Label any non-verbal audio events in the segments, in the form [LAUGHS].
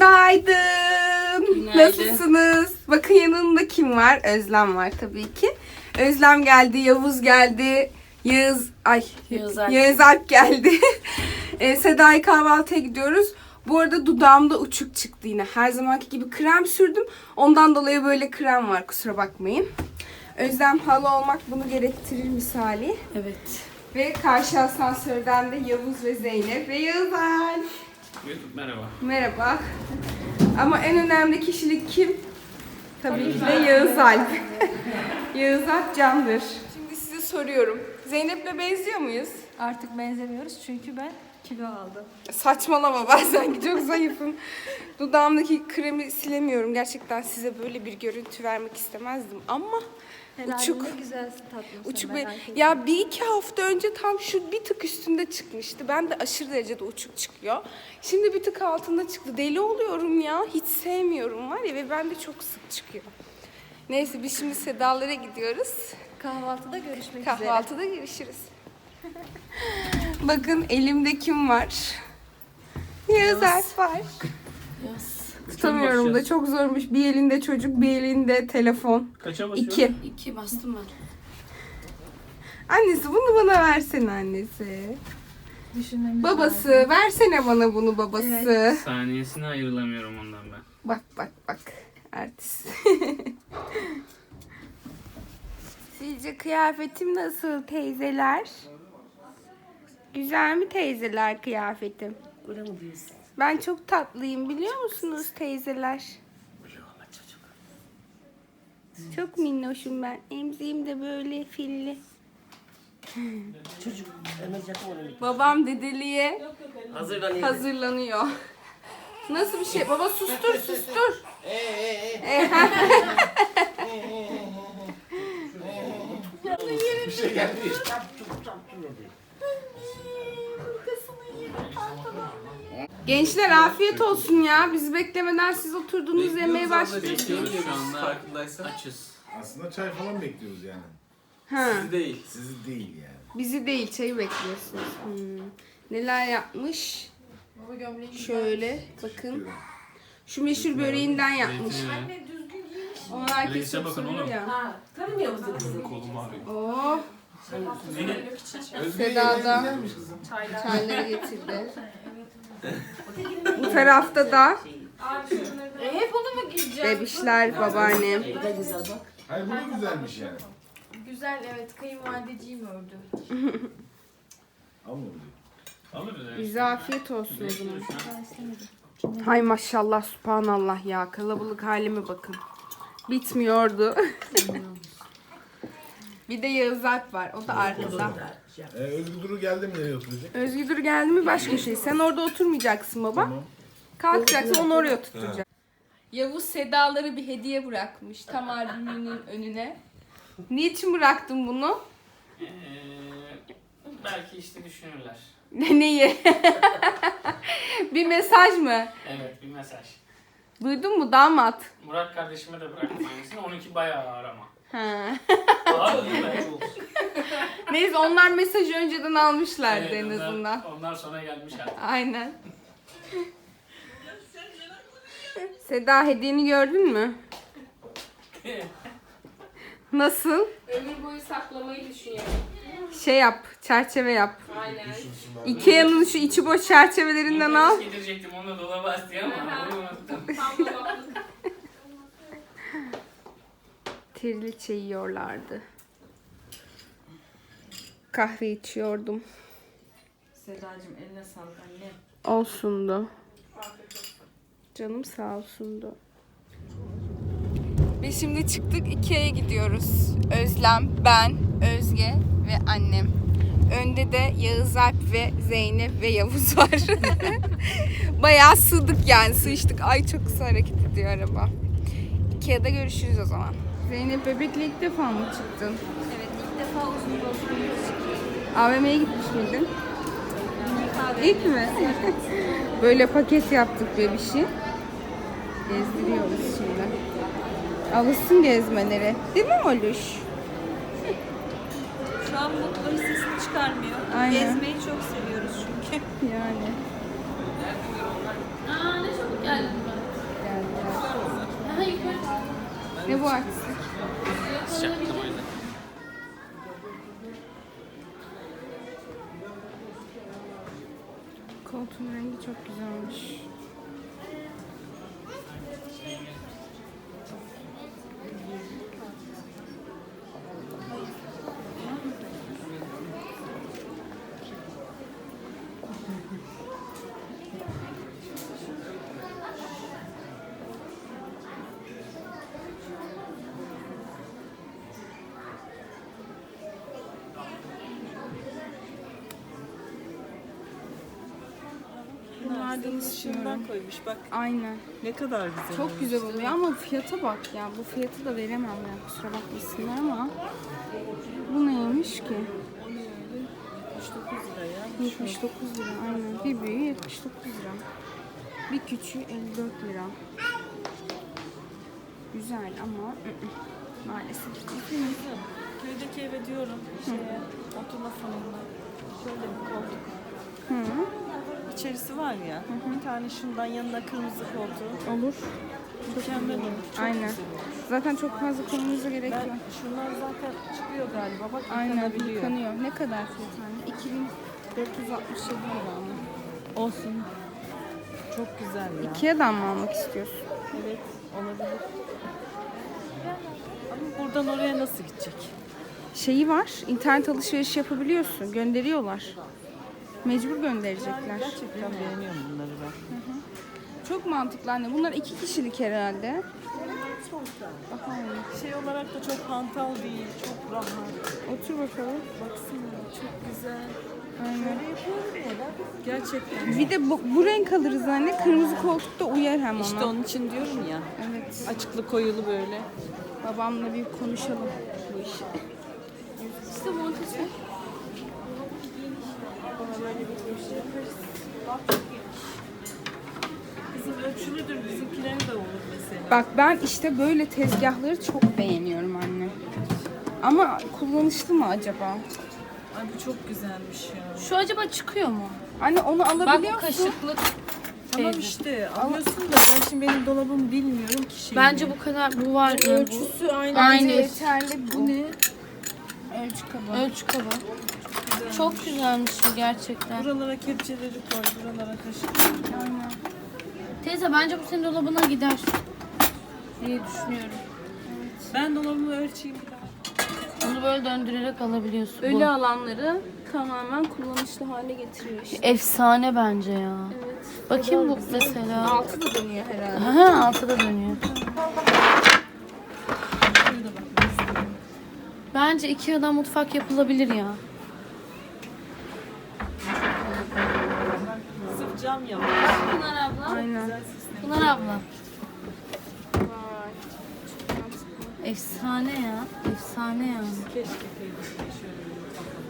Günaydın. Günaydın. Nasılsınız? Bakın yanında kim var? Özlem var tabii ki. Özlem geldi, Yavuz geldi, Yağız, ay Yağız Alp. Yağız Alp geldi. [LAUGHS] e, Seda'yı kahvaltıya gidiyoruz. Bu arada dudağımda uçuk çıktı yine. Her zamanki gibi krem sürdüm. Ondan dolayı böyle krem var kusura bakmayın. Özlem halı olmak bunu gerektirir misali. Evet. Ve karşı asansörden de Yavuz ve Zeynep ve Yağız Alp. Merhaba. Merhaba. Ama en önemli kişilik kim? Tabii ki de Yağız Alp. [LAUGHS] Yağız Alp candır. Şimdi size soruyorum. Zeynep'le benziyor muyuz? Artık benzemiyoruz çünkü ben kilo aldım. Saçmalama [LAUGHS] ben sanki çok zayıfım. Dudağımdaki kremi silemiyorum. Gerçekten size böyle bir görüntü vermek istemezdim ama Herhalde uçuk. ne güzel tatlısın. Uçuk ben erkeğim. ya bir iki hafta önce tam şu bir tık üstünde çıkmıştı. Ben de aşırı derecede uçuk çıkıyor. Şimdi bir tık altında çıktı. Deli oluyorum ya. Hiç sevmiyorum var ya ve bende çok sık çıkıyor. Neyse biz şimdi Sedalara gidiyoruz. Kahvaltıda görüşmek üzere. Kahvaltıda görüşürüz. Bakın elimde kim var? Yağız Alp var. Yaz. Tutamıyorum da çok zormuş. Bir elinde çocuk, bir elinde telefon. Kaça basıyorsun? İki. İki bastım ben. Annesi bunu bana versene annesi. Düşünmemiz Babası versene bana bunu babası. Saniyesine ayrılamıyorum ondan ben. Bak bak bak. Artist. [LAUGHS] Sizce kıyafetim nasıl teyzeler? Güzel mi teyzeler kıyafetim? Öyle mi diyorsun? Ben çok tatlıyım biliyor musunuz teyzeler? Çok minnoşum ben. Emziğim de böyle filli. Çocuk emecek onu. Babam dedeliğe Hazırlanıyor. hazırlanıyor. Nasıl bir şey? Baba sustur sustur. Gençler afiyet olsun ya. Bizi beklemeden siz oturduğunuz yemeğe başlıyorsunuz. Bekliyoruz şu anda. Farkındaysan. Açız. Aslında çay falan bekliyoruz yani. Ha, Değil. Sizi değil yani. bizi değil çayı bekliyorsunuz. Hmm. Neler yapmış? Şöyle bakın. Şu meşhur böreğinden yapmış. Onu herkes Reise çok bakın oğlum. ya. Tanımıyor musun kızı? Kolum ağrıyor. Oh, Seda da çayları getirdi. [LAUGHS] Bu tarafta da hep onu mu giyeceğim? bebişler, babaannem. Bu da güzel bak. Hayır bu da güzelmiş yani. Güzel evet kayınvalideciğim ördü. Ama oluyor. Alırız yani. Bize afiyet olsun o zaman. Hay maşallah subhanallah ya. Kalabalık halime bakın. Bitmiyordu. Bir de Yağız Alp var. O da arkada. Ee, Özgür Duru geldi mi nereye oturacak? Özgür geldi mi başka şey. Sen orada oturmayacaksın baba. Kalkacaksın onu oraya tutturacak. Yavuz Sedaları bir hediye bırakmış tam albümünün önüne. Niçin bıraktın bunu? Ee, belki işte düşünürler. Neyi? [LAUGHS] bir mesaj mı? Evet bir mesaj. Duydun mu damat? Murat kardeşime de bıraktım aynısını. Onunki bayağı ağır ama. Ha. [LAUGHS] Neyse onlar mesajı önceden almışlardı Evet, en onlar- azından. Onlar sonra gelmiş artık. Aynen. Seda hediyeni gördün mü? Nasıl? Ömür boyu saklamayı düşünüyorum. Şey yap, çerçeve yap. Aynen. Ikea'nın şu içi boş çerçevelerinden al. Al. Getirecektim onu dolaba astı ama onu unuttum. Tirliçe yiyorlardı. Kahve içiyordum. Sedacığım eline sağlık anne. Olsundu. Canım sağ olsundu. Biz şimdi çıktık Ikea'ya gidiyoruz. Özlem, ben, Özge ve annem. Önde de Yağız Alp ve Zeynep ve Yavuz var. [LAUGHS] Bayağı sığdık yani sığıştık. Ay çok kısa hareket ediyor araba. Ikea'da görüşürüz o zaman. Zeynep bebekle ilk defa mı çıktın? defa uzun yol AVM'ye gitmiş miydin? İlk mi? [LAUGHS] Böyle paket yaptık diye bir şey. Gezdiriyoruz şimdi. Alışsın gezmeleri. Değil mi Oluş? Şu an mutluluğun sesini çıkarmıyor. Aynen. Gezmeyi çok seviyoruz çünkü. Yani. Aa ne çabuk geldin. Geldi. Aha yukarı. Ne bu artist? Çok güzelmiş. İstiyorum. Şundan koymuş bak Aynen. ne kadar güzel. Çok güzel oluyor ama fiyata bak ya. Bu fiyatı da veremem ya. Kusura bakmasınlar ama. Bu neymiş ki? 79 lira ya. 79 lira aynen. Bir büyüğü 79 lira. Bir küçüğü 54 lira. Güzel ama ı-ı, maalesef. Kızım, Köydeki eve diyorum şeye oturma salonuna. Şöyle bir koltuk. Hı, İçerisi var ya. Bir tane şundan yanına kırmızı koltuğu. olur. Mükemmel olur. Çok Aynen. güzel olur. Zaten çok fazla konumuza gerek yok. Ben şunlar zaten çıkıyor galiba. Bak Aynen yıkanıyor. Ne kadar fiyat anne? 2467 lira ama. Olsun. Çok güzel ya. Ikea'dan mı almak istiyorsun? Evet olabilir. Ama buradan oraya nasıl gidecek? Şeyi var, internet alışveriş yapabiliyorsun. Gönderiyorlar. Mecbur Yani gönderecekler. gerçekten beğeniyorum bunları ben. Çok mantıklı anne. Bunlar iki kişilik herhalde. İyi. Şey olarak da çok hantal değil, çok rahat. Otur bakalım. Baksana çok güzel. Aynen. Gerçekten. Bir de bu, bu renk alırız anne. Kırmızı koltukta uyar hem ona. İşte onun için diyorum ya. Evet. Açıklı koyulu böyle. Babamla bir konuşalım bu işi. İşte montajı. Kızım ölçülüdür bizimkilerin de olur mesela. Bak ben işte böyle tezgahları çok beğeniyorum anne. Ama kullanışlı mı acaba? Ay bu çok güzelmiş ya. Şu acaba çıkıyor mu? Anne onu Bak alabiliyor bu musun? kaşıklık. Tamam Teyze. işte alıyorsun da ben şimdi benim dolabımı bilmiyorum ki şeyini. Bence bu kadar bu var. bu ölçüsü aynı. Bence Aynı. yeterli bu. Bu ne? Ölçü kabı. ölçü kabı. Çok güzelmiş bu gerçekten. Buralara kepçeleri koy, buralara kaşık. Aynen. Teyze bence bu senin dolabına gider. diye düşünüyorum. Ben dolabımı ölçeyim bir daha. Bunu böyle döndürerek alabiliyorsun. Öyle Bu. alanları tamamen kullanışlı hale getiriyor işte. Efsane bence ya. Evet. Bakayım bu mesela. Altı da dönüyor herhalde. Ha altta da dönüyor. Bence Ikea'dan mutfak yapılabilir ya. Cam yapmış. Pınar abla. Aynen. Pınar abla. Efsane ya. Efsane yani. Keşke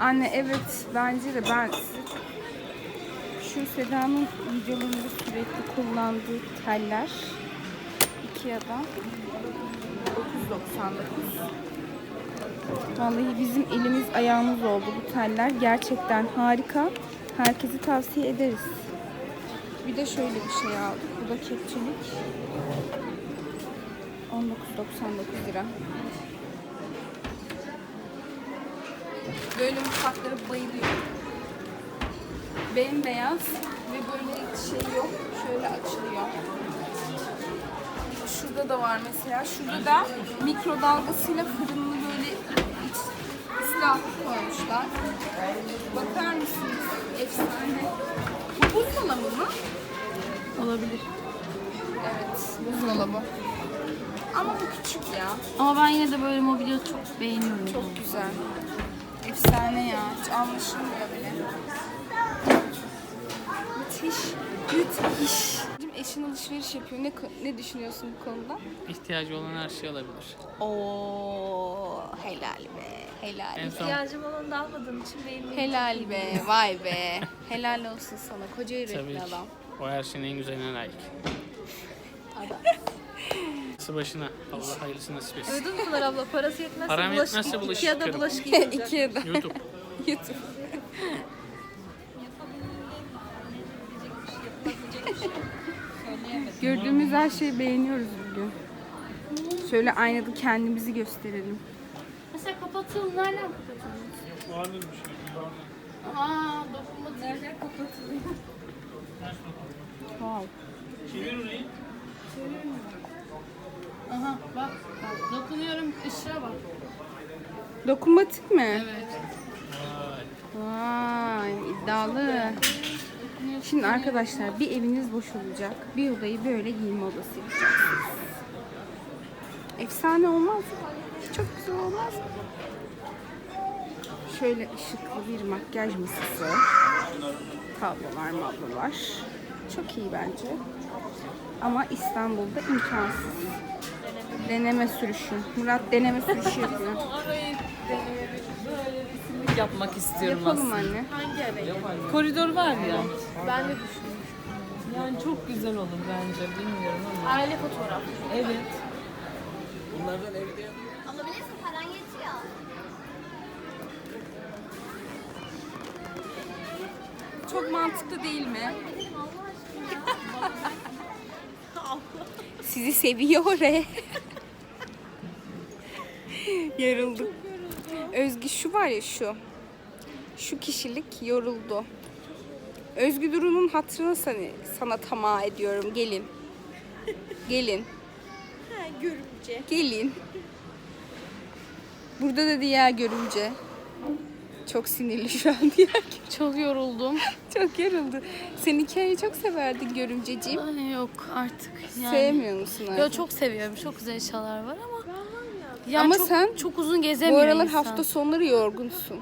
Anne evet bence de ben şu Seda'nın videolarında sürekli kullandığı teller Ikea'dan 9.99 Vallahi bizim elimiz ayağımız oldu bu teller. Gerçekten harika. Herkese tavsiye ederiz. Bir de şöyle bir şey aldık. Bu da kepçelik. 19.99 lira. Böyle mutfaklara bayılıyorum. Bembeyaz ve böyle şey yok. Şöyle açılıyor. Şurada da var mesela. Şurada da mikrodalgasıyla fırınlı böyle iç ıslah koymuşlar. Bakar mısınız? Efsane. Bu buzdolabı mı? Olabilir. Evet, buzdolabı. Ama bu küçük ya. Ama ben yine de böyle mobilya çok beğeniyorum. Çok güzel. Efsane ya. Hiç anlaşılmıyor bile. Müthiş. Müthiş. Eşin alışveriş yapıyor. Ne, ne düşünüyorsun bu konuda? İhtiyacı olan her şey olabilir. Oo, helal be. Helal. En son İhtiyacım olanı da almadığım için benim Helal be. Vay be. [LAUGHS] helal olsun sana. Koca yürekli tabii ki. adam. O her şeyin en güzeline layık. Adam. Nasıl başına. Allah hayırlısı nasip etsin. Duydun mu Pınar abla? Parası yetmezse Param bulaşık, yetmezse bulaşık Ikea'da yıkarım. bulaşık [LAUGHS] yıkayacak. Ikea'da. YouTube. [LAUGHS] YouTube. Gördüğümüz her şeyi beğeniyoruz bugün. Şöyle aynada kendimizi gösterelim. Mesela kapatalım. Nereden kapatalım? Vardır bir şey. Aa dokunma Nereden kapatılıyor? Wow. Çevir orayı. Aha bak. bak. Dokunuyorum ışığa bak. Dokunmatik mi? Evet. Vay iddialı. Şimdi arkadaşlar bir eviniz boş olacak. Bir odayı böyle giyinme odası yapacaksınız. Efsane olmaz? Çok güzel olmaz? Şöyle ışıklı bir makyaj masası. Tablolar mablolar. Çok iyi bence. Ama İstanbul'da imkansız. Deneme sürüşü. Murat deneme sürüşü yapıyor. Arayı böyle resimlik yapmak istiyorum Yapalım aslında. anne. Koridor var ya. Ben de düşünmüştüm. Yani çok güzel olur bence bilmiyorum ama. Aile fotoğraf. Evet. Alabilirsin paran yetiyor. Çok mantıklı değil mi? [LAUGHS] Sizi seviyor re. Yarıldım. Özgü şu var ya şu. Şu kişilik yoruldu. Özgü Duru'nun hatırına sana, sana tamah ediyorum. Gelin. Gelin. görümce. Gelin. Burada da diğer görümce. Çok sinirli şu an diğer Çok yoruldum. [LAUGHS] çok yoruldu. Sen hikayeyi çok severdin görümceciğim. Ay yok artık. Yani. Sevmiyor musun Yo artık? çok seviyorum. Çok güzel eşyalar var ama. Yani Ama çok, sen çok uzun Bu gezemiyor aralar insan. hafta sonları yorgunsun.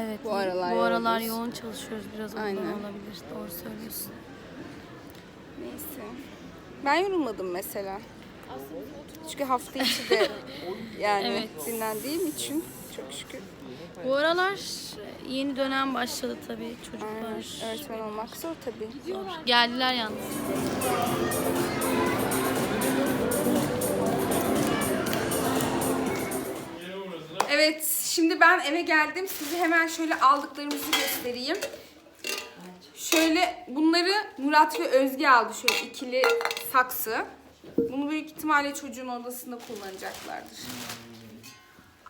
Evet. bu aralar Bu aralar yoğun çalışıyoruz biraz ondan Aynen. olabilir. Doğru söylüyorsun. Neyse. Ben yorulmadım mesela. Çünkü hafta içi de [LAUGHS] yani Evet. dinlendiğim için çok şükür. Bu aralar yeni dönem başladı tabii Aynen. çocuklar. Öğretmen olmak zor tabii. Zor. Geldiler yalnız. Evet, şimdi ben eve geldim. Size hemen şöyle aldıklarımızı göstereyim. Şöyle bunları Murat ve Özge aldı. Şöyle ikili saksı. Bunu büyük ihtimalle çocuğun odasında kullanacaklardır.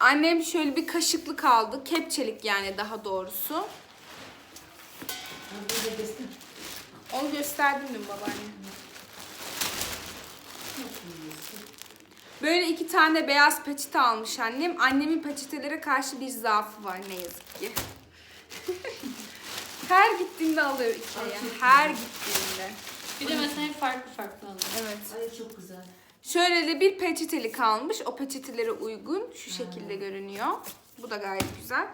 Annem şöyle bir kaşıklık aldı. Kepçelik yani daha doğrusu. Onu gösterdim dün babaanne. Böyle iki tane beyaz peçete almış annem. Annemin peçetelere karşı bir zaafı var ne yazık ki. [LAUGHS] Her gittiğinde alıyor Ikea'ya. Her gittiğinde. Bir de mesela farklı farklı aldım. Evet. Ay çok güzel. Şöyle de bir peçeteli kalmış. O peçetelere uygun. Şu şekilde görünüyor. Bu da gayet güzel.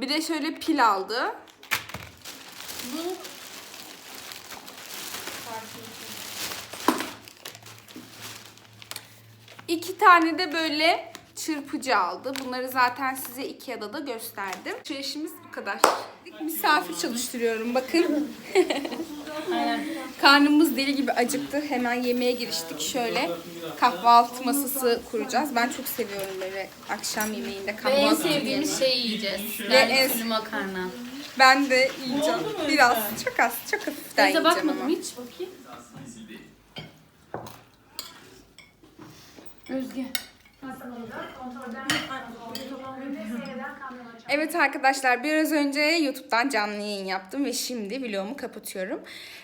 Bir de şöyle pil aldı. Bu İki tane de böyle çırpıcı aldı. Bunları zaten size Ikea'da da gösterdim. Şu işimiz bu kadar. Misafir çalıştırıyorum bakın. [LAUGHS] Karnımız deli gibi acıktı. Hemen yemeğe giriştik. Şöyle kahvaltı masası kuracağız. Ben çok seviyorum böyle akşam yemeğinde ve kahvaltı. en sevdiğimiz şeyi yiyeceğiz. Ve Yani en- makarna. Ben de yiyeceğim. Biraz, çok az, çok hafiften Teyze yiyeceğim bakmadım ama. hiç bakayım. Özge. Evet arkadaşlar biraz önce YouTube'dan canlı yayın yaptım ve şimdi vlogumu kapatıyorum.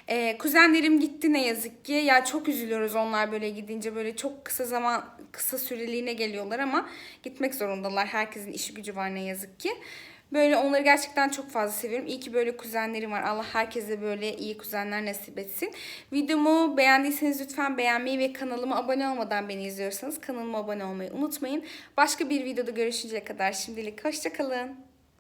Ee, kuzenlerim gitti ne yazık ki. Ya çok üzülüyoruz onlar böyle gidince böyle çok kısa zaman kısa süreliğine geliyorlar ama gitmek zorundalar. Herkesin işi gücü var ne yazık ki. Böyle onları gerçekten çok fazla seviyorum. İyi ki böyle kuzenlerim var. Allah herkese böyle iyi kuzenler nasip etsin. Videomu beğendiyseniz lütfen beğenmeyi ve kanalıma abone olmadan beni izliyorsanız kanalıma abone olmayı unutmayın. Başka bir videoda görüşünceye kadar şimdilik hoşçakalın.